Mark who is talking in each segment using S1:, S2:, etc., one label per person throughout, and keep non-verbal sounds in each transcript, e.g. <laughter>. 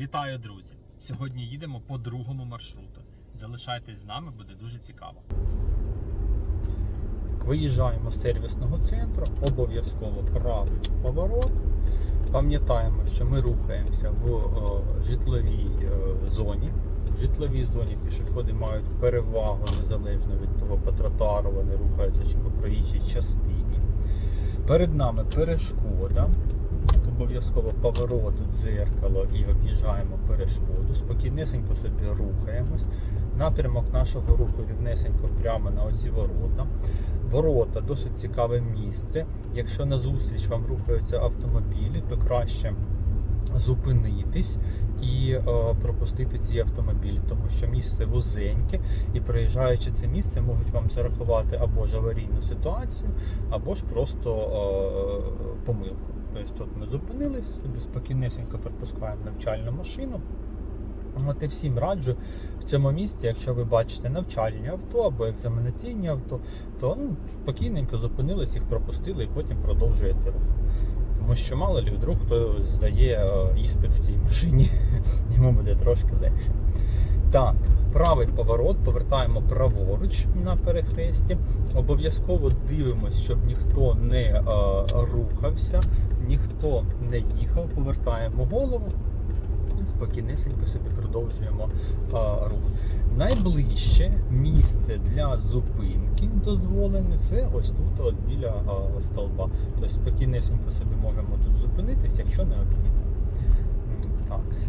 S1: Вітаю, друзі! Сьогодні їдемо по другому маршруту. Залишайтесь з нами, буде дуже цікаво. Виїжджаємо з сервісного центру, обов'язково правий поворот. Пам'ятаємо, що ми рухаємося в е, житловій е, зоні. В житловій зоні пішоходи мають перевагу незалежно від того, по тротуару вони рухаються чи по проїжджій частині. Перед нами перешкода. Обов'язково поворот, дзеркало і об'їжджаємо перешкоду. Спокійнесенько собі рухаємось. Напрямок нашого руху рівнесенько прямо на оці ворота. Ворота досить цікаве місце. Якщо назустріч вам рухаються автомобілі, то краще зупинитись і е, пропустити ці автомобілі, тому що місце вузеньке, і проїжджаючи це місце, можуть вам зарахувати або ж аварійну ситуацію, або ж просто е, помилку. Тобто тут ми зупинились, собі спокійнесенько пропускаємо навчальну машину. От і всім раджу в цьому місці, якщо ви бачите навчальні авто або екзаменаційні авто, то ну, спокійненько зупинились, їх пропустили і потім продовжуєте рух. Тому що мало лі вдруг хто здає е, іспит в цій машині, <laughs> йому буде трошки легше. Так, правий поворот, повертаємо праворуч на перехресті. Обов'язково дивимося, щоб ніхто не е, рухався, ніхто не їхав, повертаємо голову спокійнесенько собі продовжуємо е, рух. Найближче місце для зупинки дозволене це ось тут, от біля е, столба. Тобто спокійнесенько собі можемо тут зупинитись, якщо необхідно.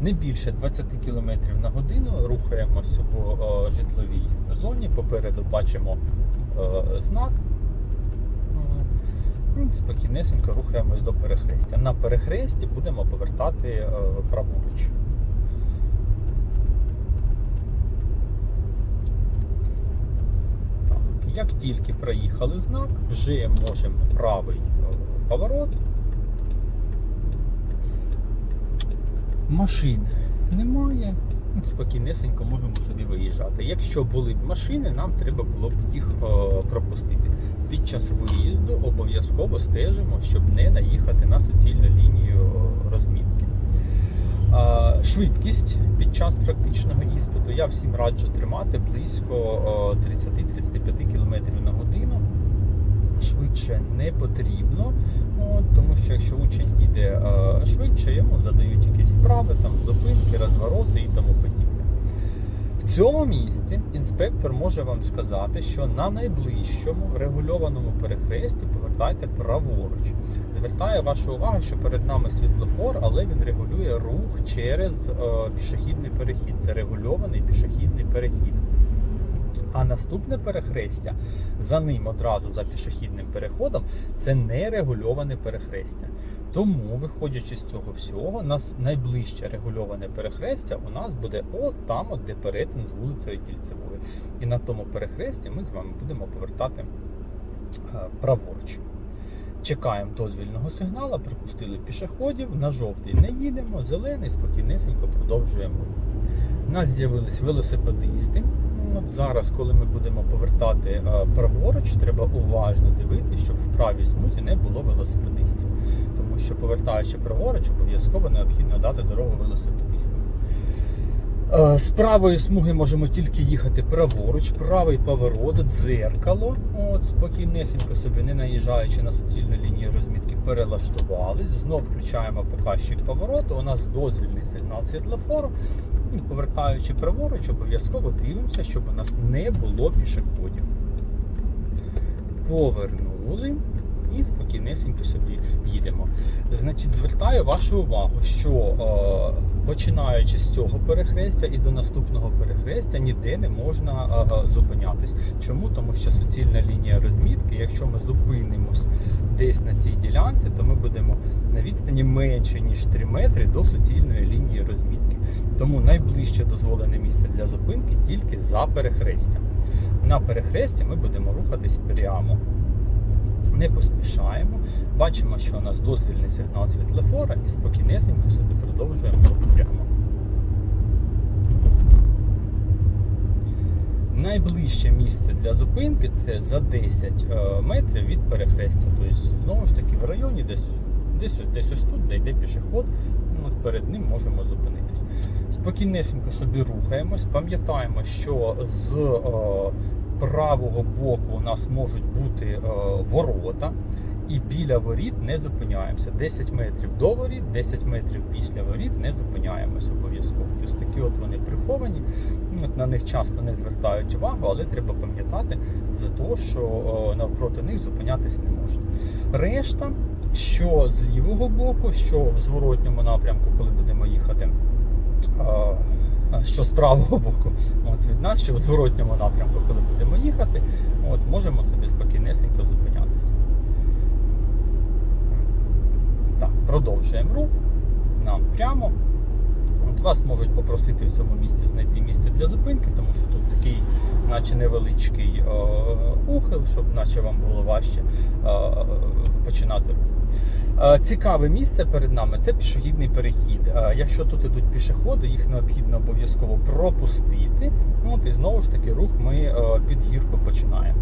S1: Не більше 20 км на годину рухаємось в е, житловій зоні. Попереду бачимо е, знак. М, Спокійнесенько рухаємось до перехрестя. На перехресті будемо повертати е, праворуч. Так, Як тільки проїхали знак, вже можемо правий е, поворот. Машин немає. Ну, Спокійнесенько можемо собі виїжджати. Якщо були б машини, нам треба було б їх е, пропустити. Під час виїзду обов'язково стежимо, щоб не наїхати на суцільну лінію е, розмітки. Е, Швидкість під час практичного іспиту я всім раджу тримати близько е, 30-35 км на годину. Швидше не потрібно, от, тому що якщо учень їде е, швидше, йому задають якісь вправи, там зупинки, розвороти і тому подібне. В цьому місці інспектор може вам сказати, що на найближчому регульованому перехресті повертайте праворуч. Звертає вашу увагу, що перед нами світлофор, але він регулює рух через е, пішохідний перехід. Це регульований пішохідний перехід. А наступне перехрестя за ним одразу за пішохідним переходом це нерегульоване перехрестя. Тому, виходячи з цього всього, нас найближче регульоване перехрестя у нас буде от там, от де перетин з вулицею Кільцевою. І на тому перехресті ми з вами будемо повертати е, праворуч. Чекаємо дозвільного сигнала, пропустили пішоходів, на жовтий не їдемо, зелений, спокійнесенько продовжуємо. У нас з'явились велосипедисти. От зараз, коли ми будемо повертати е, праворуч, треба уважно дивитися, щоб в правій смузі не було велосипедистів. Тому що повертаючи праворуч, обов'язково необхідно дати дорогу велосипедистам. Е, З правої смуги можемо тільки їхати праворуч, правий поворот, дзеркало. От, спокійнесенько собі, не наїжджаючи на суцільну лінію розмітки, перелаштувались. Знов включаємо показчик повороту. У нас дозвільний сигнал світлофору. І повертаючи праворуч, обов'язково дивимося, щоб у нас не було пішоходів. Повернули і спокійнесенько собі їдемо. Значить, звертаю вашу увагу, що е, починаючи з цього перехрестя і до наступного перехрестя ніде не можна е, е, зупинятись. Чому? Тому що суцільна лінія розмітки, якщо ми зупинимось десь на цій ділянці, то ми будемо на відстані менше ніж 3 метри до суцільної лінії розмітки. Тому найближче дозволене місце для зупинки тільки за перехрестям. На перехресті ми будемо рухатись прямо. Не поспішаємо. Бачимо, що у нас дозвільний сигнал світлофора і спокійнесенько собі продовжуємо прямо. Найближче місце для зупинки це за 10 е, метрів від перехрестя. Тобто, знову ж таки, в районі десь, десь, десь ось тут, де йде пішоход, ну, перед ним можемо зупинитись. Спокійнесенько собі рухаємось, пам'ятаємо, що з е, правого боку у нас можуть бути е, ворота, і біля воріт не зупиняємося. 10 метрів до воріт, 10 метрів після воріт не зупиняємось обов'язково. Тобто такі от вони приховані. Ну, От на них часто не звертають увагу, але треба пам'ятати за те, що е, навпроти них зупинятись не можна. Решта, що з лівого боку, що в зворотньому напрямку, коли будемо їхати. Е, Що з правого боку, от від нас, що в зворотньому напрямку, коли будемо їхати, от можемо собі спокійнесенько зупинятися. Так, продовжуємо рух. Нам прямо. От вас можуть попросити в цьому місці знайти місце для зупинки, тому що тут такий, наче невеличкий е, ухил, щоб наче вам було важче е, починати рух. Е, Цікаве місце перед нами це пішохідний перехід. Е, Якщо тут ідуть пішоходи, їх необхідно обов'язково пропустити. От і знову ж таки рух ми е, під гірку починаємо.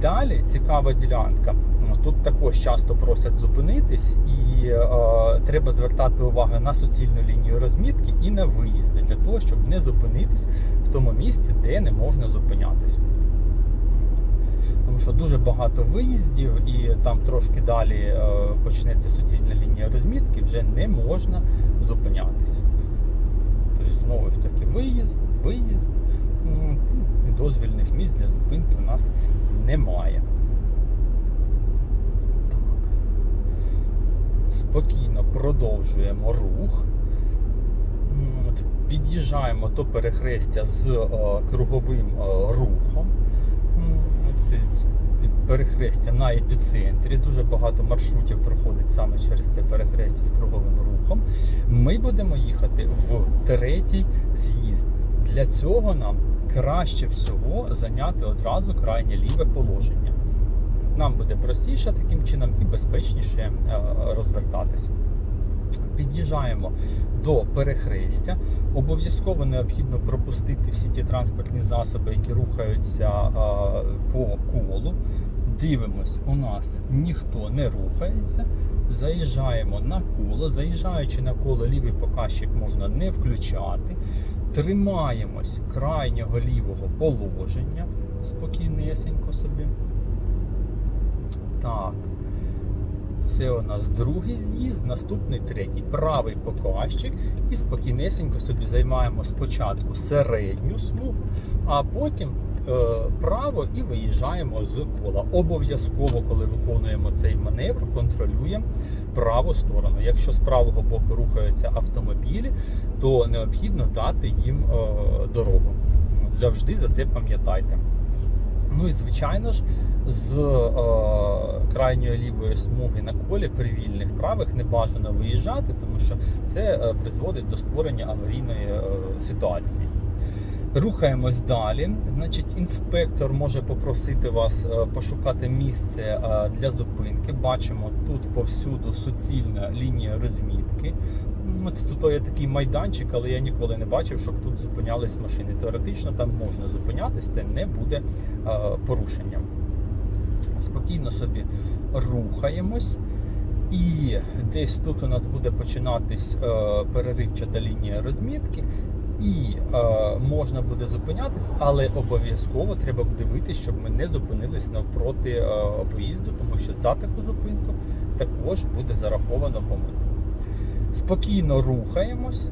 S1: Далі цікава ділянка. Тут також часто просять зупинитись, і треба звертати увагу на суцільну лінію розмітки і на виїзди для того, щоб не зупинитись в тому місці, де не можна зупинятись. Тому що дуже багато виїздів, і там трошки далі е, почнеться суцільна лінія розмітки, вже не можна зупинятись. Тобто, знову ж таки, виїзд, виїзд. Дозвільних місць для зупинки у нас немає. Спокійно продовжуємо рух. Під'їжджаємо до перехрестя з е, круговим е, рухом. Це перехрестя на епіцентрі. Дуже багато маршрутів проходить саме через це перехрестя з круговим рухом. Ми будемо їхати в третій з'їзд. Для цього нам краще всього зайняти одразу крайнє ліве положення. Нам буде простіше таким чином і безпечніше е, розвертатись. Під'їжджаємо до перехрестя. Обов'язково необхідно пропустити всі ті транспортні засоби, які рухаються е, по колу. Дивимось, у нас ніхто не рухається. Заїжджаємо на коло. Заїжджаючи на коло, лівий показчик можна не включати. Тримаємось крайнього лівого положення. Спокійнесенько собі. Так. Це у нас другий з'їзд, наступний третій. Правий показчик. І спокійнесенько собі займаємо спочатку середню смугу, а потім е, право і виїжджаємо з кола. Обов'язково, коли виконуємо цей маневр, контролюємо праву сторону. Якщо з правого боку рухаються автомобілі, то необхідно дати їм е, дорогу. Завжди за це пам'ятайте. Ну і звичайно ж, з е, крайньої лівої смуги на колі при вільних правих не бажано виїжджати, тому що це е, призводить до створення аварійної е, ситуації. Рухаємось далі. Значить, інспектор може попросити вас е, пошукати місце е, для зупинки. Бачимо тут повсюду суцільна лінія розмітки. От тут є такий майданчик, але я ніколи не бачив, щоб тут зупинялись машини. Теоретично там можна зупинятись, це не буде порушенням. Спокійно собі рухаємось. І десь тут у нас буде починатись е, переривчата лінія розмітки, і е, можна буде зупинятись, але обов'язково треба дивитися, щоб ми не зупинились навпроти е, виїзду, тому що за таку зупинку також буде зараховано помилка. Спокійно рухаємось.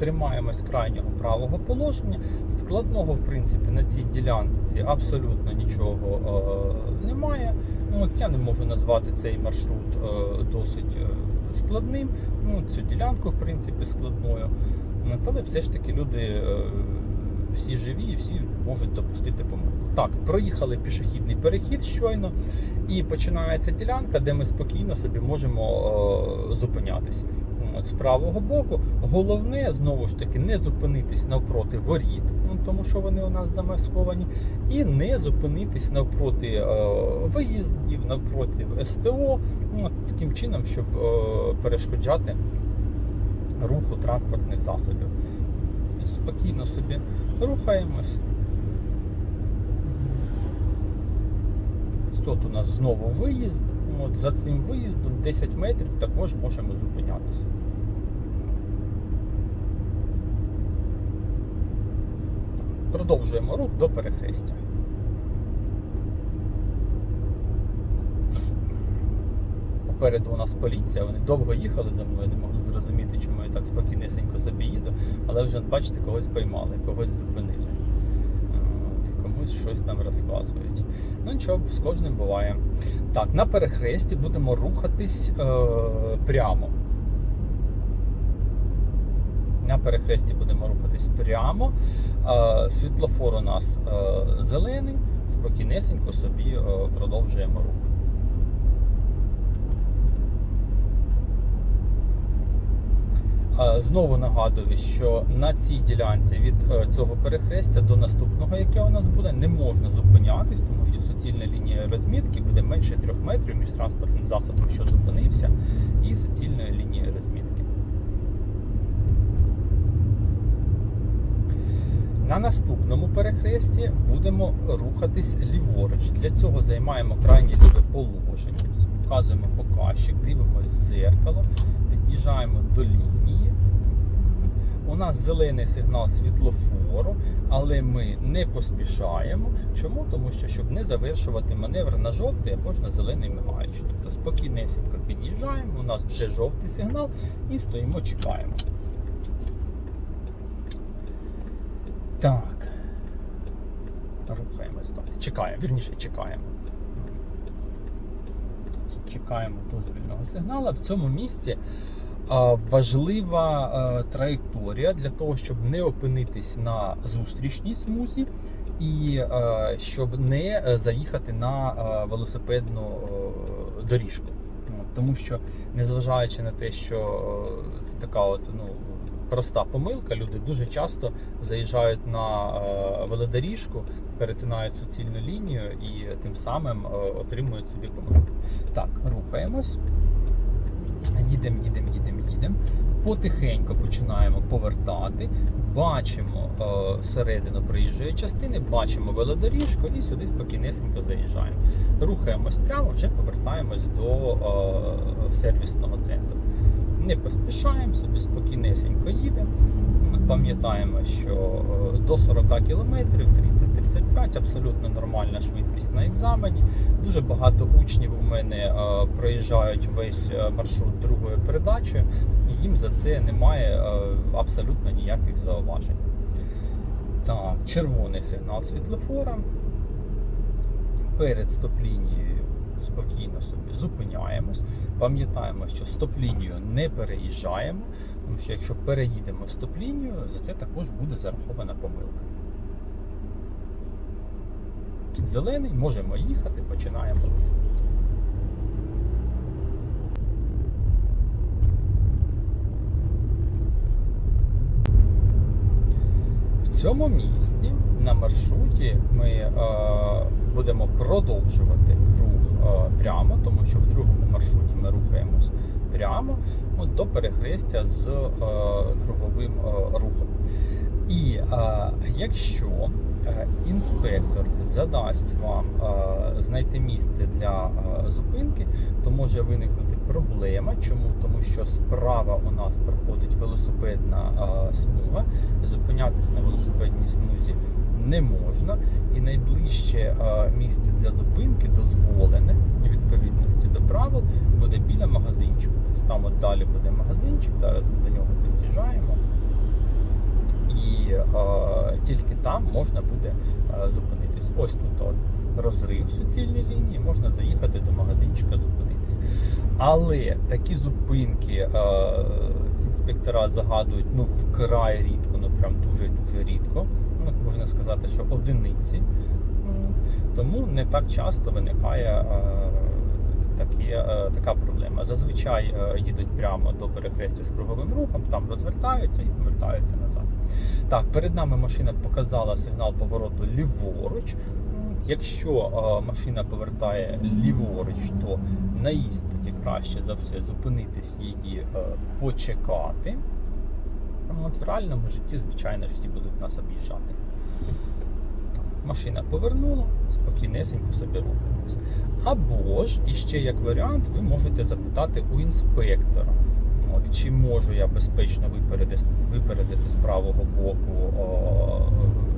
S1: Тримаємось крайнього правого положення. Складного, в принципі, на цій ділянці абсолютно нічого е, немає. Ну, от я не можу назвати цей маршрут е, досить е, складним. Ну, цю ділянку, в принципі, складною. Але все ж таки люди е, всі живі і всі можуть допустити помилку. Так, проїхали пішохідний перехід щойно, і починається ділянка, де ми спокійно собі можемо е, зупинятись. З правого боку. Головне знову ж таки не зупинитись навпроти воріт, ну, тому що вони у нас замасковані, і не зупинитись навпроти е, виїздів, навпроти СТО, ну, таким чином, щоб е, перешкоджати руху транспортних засобів. Спокійно собі рухаємось. Тут у нас знову виїзд. От за цим виїздом 10 метрів також можемо зупинятися. Продовжуємо рух до перехрестя. Попереду у нас поліція, вони довго їхали за мною, не могли зрозуміти, чому я так спокійнесенько собі їду, але вже бачите, когось поймали, когось зупинили. Комусь щось там розказують. Ну нічого, з кожним буває. Так, на перехресті будемо рухатись е, прямо. На перехресті будемо рухатись прямо. Е, світлофор у нас е, зелений, спокійнесенько собі е, продовжуємо рух. Знову нагадую, що на цій ділянці від цього перехрестя до наступного, яке у нас буде, не можна зупинятись, тому що суцільна лінія розмітки буде менше 3 метрів між транспортним засобом, що зупинився, і суцільною лінією розмітки. На наступному перехресті будемо рухатись ліворуч. Для цього займаємо крайнє ліве положення, тобто показуємо показчик, дивимося в зеркало, під'їжджаємо до лінії. У нас зелений сигнал світлофору, але ми не поспішаємо. Чому? Тому що щоб не завершувати маневр на жовтий або ж на зелений мигаючий. Тобто спокійнесенько під'їжджаємо, у нас вже жовтий сигнал і стоїмо, чекаємо. Так. Рухаємось далі. Чекаємо, вірніше чекаємо. Чекаємо дозвільного сигналу. В цьому місці важлива траєкторія для того, щоб не опинитись на зустрічній смузі і щоб не заїхати на велосипедну доріжку. Тому що, незважаючи на те, що така от, ну, проста помилка, люди дуже часто заїжджають на е, велодоріжку, перетинають суцільну лінію і тим самим е, отримують собі помилку. Так, рухаємось. Їдемо, їдемо, їдемо, їдемо. Потихеньку починаємо повертати. Бачимо е, всередину проїжджої частини, бачимо велодоріжку і сюди спокійнесенько заїжджаємо. Рухаємось прямо, вже повертаємось до е, сервісного центру. Не поспішаємо собі, спокійнесенько їдемо. Ми пам'ятаємо, що е, до 40 км 30-35 абсолютно нормальна швидкість на екзамені. Дуже багато учнів у мене е, проїжджають весь е, маршрут другою передачею, і їм за це немає абсолютно ніяких зауважень. Так, червоний сигнал світлофора. Перед стоп-лінією спокійно собі зупиняємось. Пам'ятаємо, що стоп-лінію не переїжджаємо, тому що якщо переїдемо стоп-лінію, за це також буде зарахована помилка. Зелений, можемо їхати, починаємо. В цьому місці на маршруті ми е, будемо продовжувати рух прямо, тому що в другому маршруті ми рухаємось прямо от, до перехрестя з е, круговим е, рухом. І е, якщо е, інспектор задасть вам е, знайти місце для е, зупинки, то може виникнути проблема. Чому? Тому що справа у нас проходить велосипедна е, смуга. Зупинятись на велосипедній смузі не можна, і найближче місце для зупинки дозволене у відповідності до правил буде біля магазинчику. Там от далі буде магазинчик, зараз ми до нього під'їжджаємо. І е, тільки там можна буде е, зупинитись. Ось тут от розрив суцільній лінії, можна заїхати до магазинчика, зупинитись. Але такі зупинки е, інспектора загадують ну вкрай рідко, ну прям дуже дуже рідко. Можна сказати, що одиниці. Тому не так часто виникає е, такі, е, така проблема. Зазвичай е, їдуть прямо до перехрестя з круговим рухом, там розвертаються і повертаються назад. Так, перед нами машина показала сигнал повороту ліворуч. Якщо машина повертає ліворуч, то на іспиті краще за все зупинитись її почекати. От в реальному житті, звичайно, всі будуть нас об'їжджати. Машина повернула, спокійнесенько собі рухаємось. Або ж, іще як варіант, ви можете запитати у інспектора, от, чи можу я безпечно випередити, випередити з правого боку о,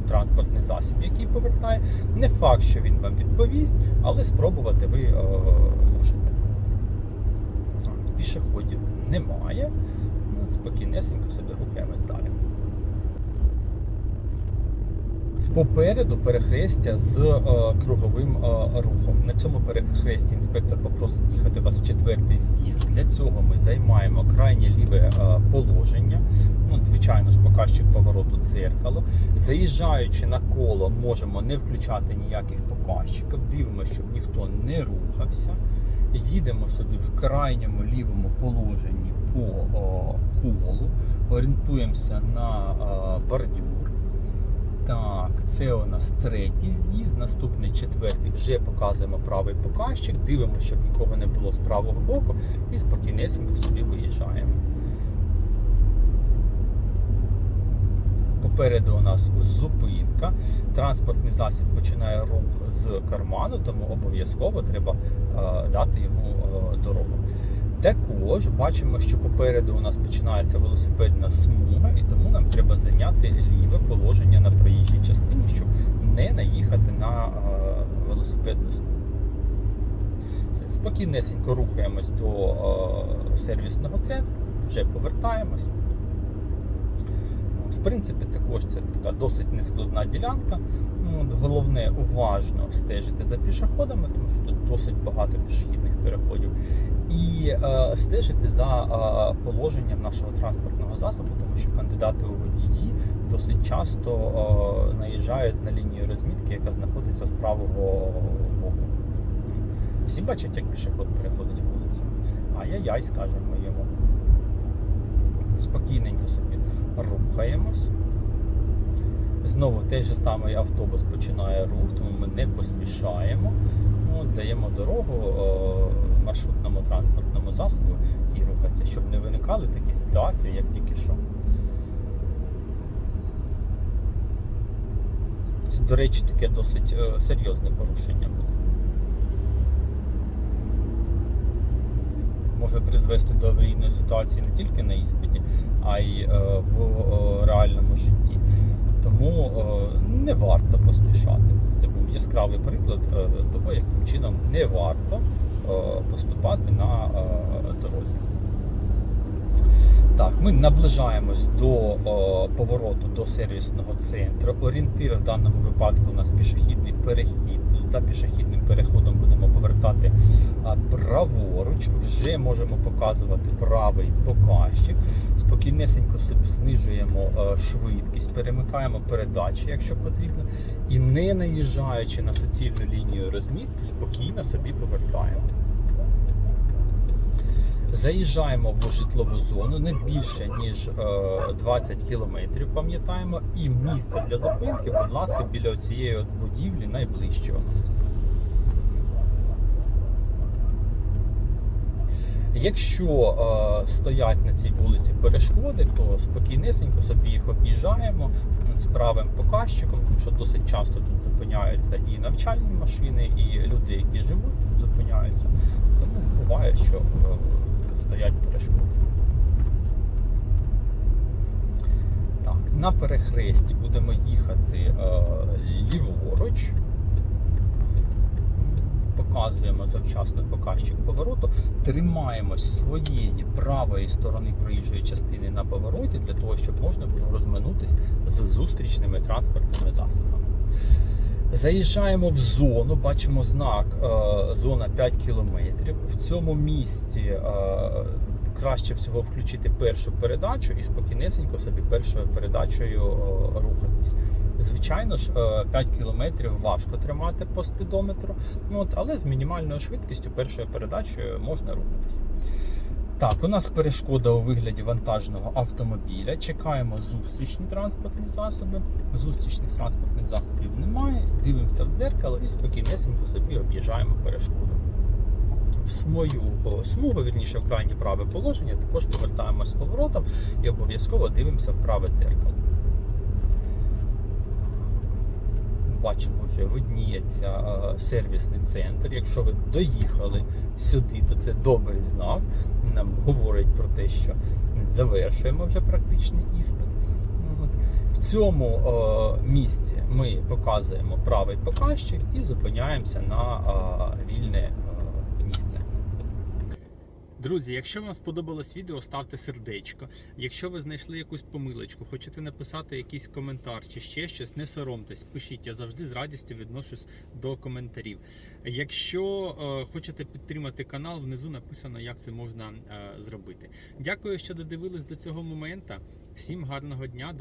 S1: транспортний засіб, який повертає. Не факт, що він вам відповість, але спробувати ви е, можете. Пішоходів немає. Ну, Спокійнесенько собі рухаємось далі. Попереду перехрестя з е, круговим е, рухом. На цьому перехресті інспектор попросить їхати вас в четвертий з'їзд. Для цього ми займаємо крайнє ліве е, положення. Ну, звичайно ж, показчик повороту дзеркало. Заїжджаючи на коло, можемо не включати ніяких показчиків. Дивимося, щоб ніхто не рухався. Їдемо собі в крайньому лівому положенні по о, колу, орієнтуємося на е, бордюр. Так, це у нас третій з'їзд, наступний четвертий вже показуємо правий показчик, дивимося, щоб нікого не було з правого боку, і спокійнесенько собі виїжджаємо. Попереду у нас зупинка. Транспортний засіб починає рух з карману, тому обов'язково треба е, дати йому е, дорогу. Також бачимо, що попереду у нас починається велосипедна смуга, і тому нам треба зайняти ліве положення на проїжджій частині, щоб не наїхати на е, велосипедну смугу. Спокійнесенько рухаємось до е, сервісного центру, вже повертаємось. В принципі, також це така досить нескладна ділянка. Ну, Головне уважно стежити за пішоходами, тому що тут досить багато пішохідних переходів. І е, стежити за е, положенням нашого транспортного засобу, тому що кандидати у водії досить часто е, наїжджають на лінію розмітки, яка знаходиться з правого боку. Всі бачать, як пішоход переходить вулицю. Ай-яй-яй, скажемо йому. Спокійненько собі рухаємось. Знову той же самий автобус починає рух, тому ми не поспішаємо. Ну, даємо дорогу е, маршрутному транспортному засобу і рухатися, щоб не виникали такі ситуації, як тільки що. Це, до речі, таке досить е, серйозне порушення було. Може призвести до аварійної ситуації не тільки на іспиті, а й е, в е, реальному житті. Тому е, не варто поспішати. Це був яскравий приклад е, того, яким чином не варто поступати на е, дорозі. Так, ми наближаємось до о, повороту до сервісного центру. Орієнтир в даному випадку у нас пішохідний перехід. За пішохідним переходом будемо повертати праворуч. Вже можемо показувати правий показчик. Спокійнесенько собі знижуємо е, швидкість, перемикаємо передачі, якщо потрібно, і не наїжджаючи на суцільну лінію розмітки, спокійно собі повертаємо. Заїжджаємо в житлову зону не більше ніж е, 20 кілометрів, пам'ятаємо, і місце для зупинки, будь ласка, біля цієї будівлі найближче у нас. Якщо е, стоять на цій вулиці перешкоди, то спокійнесенько собі їх об'їжджаємо з правим показчиком, тому що досить часто тут зупиняються і навчальні машини, і люди, які живуть тут зупиняються. Тому буває, що е, стоять перешкоди. Так, на перехресті будемо їхати е, ліворуч. Показуємо завчасно показчик повороту, тримаємось своєї правої сторони проїжджої частини на повороті для того, щоб можна було розминутись з зустрічними транспортними засобами. Заїжджаємо в зону, бачимо знак е, зона 5 км. В цьому місці е, краще всього включити першу передачу і спокійнесенько собі першою передачею е, рухатись. Звичайно ж, е, 5 км важко тримати по спідометру, ну, але з мінімальною швидкістю першою передачею можна рухатись. Так, у нас перешкода у вигляді вантажного автомобіля. Чекаємо зустрічні транспортні засоби. Зустрічних транспортних засобів немає. Дивимося в дзеркало і спокійнесенько собі об'їжджаємо перешкоду. В свою смугу, вірніше в крайнє праве положення, також повертаємось поворотом і обов'язково дивимося в праве дзеркало. Бачимо, вже видніється е, сервісний центр. Якщо ви доїхали сюди, то це добрий знак. Нам говорить про те, що завершуємо вже практичний іспит. В цьому е, місці ми показуємо правий показчик і зупиняємося на е, вільне. Друзі, якщо вам сподобалось відео, ставте сердечко. Якщо ви знайшли якусь помилочку, хочете написати якийсь коментар чи ще щось, не соромтесь, пишіть. Я завжди з радістю відношусь до коментарів. Якщо е, хочете підтримати канал, внизу написано, як це можна е, зробити. Дякую, що додивились до цього моменту. Всім гарного дня.